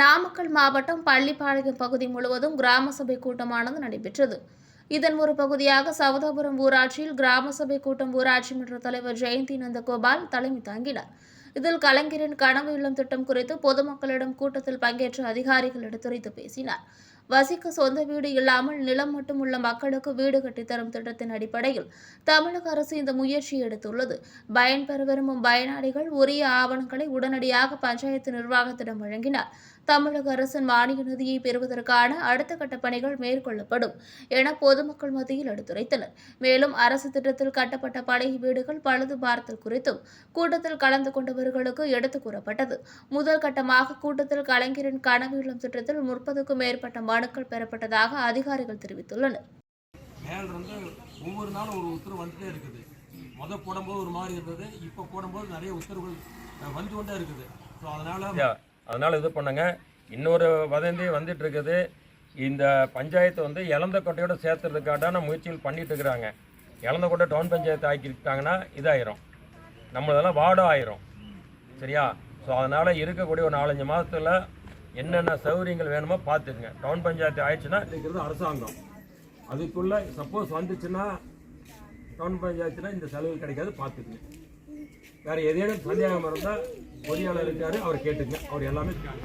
நாமக்கல் மாவட்டம் பள்ளிப்பாளையம் பகுதி முழுவதும் கிராம சபை கூட்டமானது நடைபெற்றது. இதன் ஒரு பகுதியாக சவுதாபுரம் ஊராட்சியில் கிராம சபை கூட்டம் ஊராட்சி மன்ற தலைவர் ஜெயந்தி நந்தகோபால் தலைமை தாங்கினார். இதில் கலைஞரின் கனவு இல்லம் திட்டம் குறித்து பொதுமக்களிடம் கூட்டத்தில் பங்கேற்ற அதிகாரிகள் எடுத்துரைத்து பேசினார். வசிக்க சொந்த வீடு இல்லாமல் நிலம் மட்டும் உள்ள மக்களுக்கு வீடு கட்டித்தரும் திட்டத்தின் அடிப்படையில் தமிழக அரசு இந்த முயற்சி எடுத்துள்ளது. பயன்பெற விரும்பும் பயனாளிகள் உரிய ஆவணங்களை உடனடியாக பஞ்சாயத்து நிர்வாகத்திடம் வழங்கினார். தமிழக அரசின் மானிய நிதியை பெறுவதற்கான அடுத்த கட்ட பணிகள் மேற்கொள்ளப்படும் என பொதுமக்கள் மத்தியில் எடுத்துரைத்தனர். மேலும் அரசு திட்டத்தில் கட்டப்பட்ட பழைய வீடுகள் பழுது பார்த்தல் குறித்தும் கூட்டத்தில் கலந்து கொண்டவர்களுக்கு எடுத்துக் கூறப்பட்டது. முதல் கட்டமாக கூட்டத்தில் கலைஞரின் கனவு இல்லம் திட்டத்தில் முப்பதுக்கும் மேற்பட்ட மனுக்கள் பெறப்பட்டதாக அதிகாரிகள் தெரிவித்துள்ளனர். மேலிருந்து ஒவ்வொரு நாளும் ஒரு உத்தரவு வந்துட்டே இருக்குது. முத போடும்போது ஒரு மாதிரி இருந்தது இப்போ போடும்போது நிறைய உத்தரவுகள் வந்து கொண்டே இருக்குது. ஸோ அதனால அதனால இது பண்ணுங்க. இன்னொரு வதந்தி வந்துட்டு இருக்குது. இந்த பஞ்சாயத்து வந்து இழந்த கொட்டையோட சேர்த்துறதுக்கான முயற்சிகள் பண்ணிட்டு இருக்கிறாங்க. இழந்த கொட்டை டவுன் பஞ்சாயத்து ஆக்கிட்டாங்கன்னா இதாயிரும். நம்மளதெல்லாம் வார்டும் ஆயிரும். சரியா? ஸோ அதனால் இருக்கக்கூடிய ஒரு நாலஞ்சு மாதத்தில் என்னென்ன சௌகரியங்கள் வேணுமோ பார்த்துக்குங்க. டவுன் பஞ்சாயத்து ஆயிடுச்சுன்னா இருக்கிறது அரசாங்கம். அதுக்குள்ள சப்போஸ் வந்துச்சுன்னா டவுன் பஞ்சாயத்துல இந்த செலவு கிடைக்காது பார்த்துக்குங்க. வேற ஏதேனும் சந்தேகம் இருந்தால் பொறியாளர் இருக்காரு அவர் கேட்டுங்க அவர் எல்லாமே இருக்காங்க.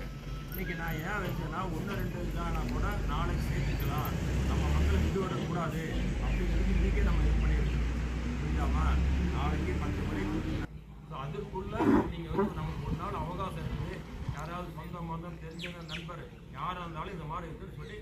இன்னைக்கு நான் ஏன் வச்சேன்னா ஒன்று ரெண்டு இதானா கூட நாளைக்கு சேர்த்துக்கலாம். நம்ம மக்களுக்கு இது வரக்கூடாது. அப்படிங்கிறது இன்றைக்கே நம்ம இது பண்ணியிருக்கோம். புரிஞ்சாமா நாளைக்கு பத்து மணிக்கு ஸோ அதுக்குள்ள நீங்கள் வந்து நமக்கு ஒரு நாள் இருக்குது யாராவது சொந்த மதம் தெரிஞ்ச நண்பர். யாராக இருந்தாலும் இந்த மாதிரி இருக்குன்னு சொல்லி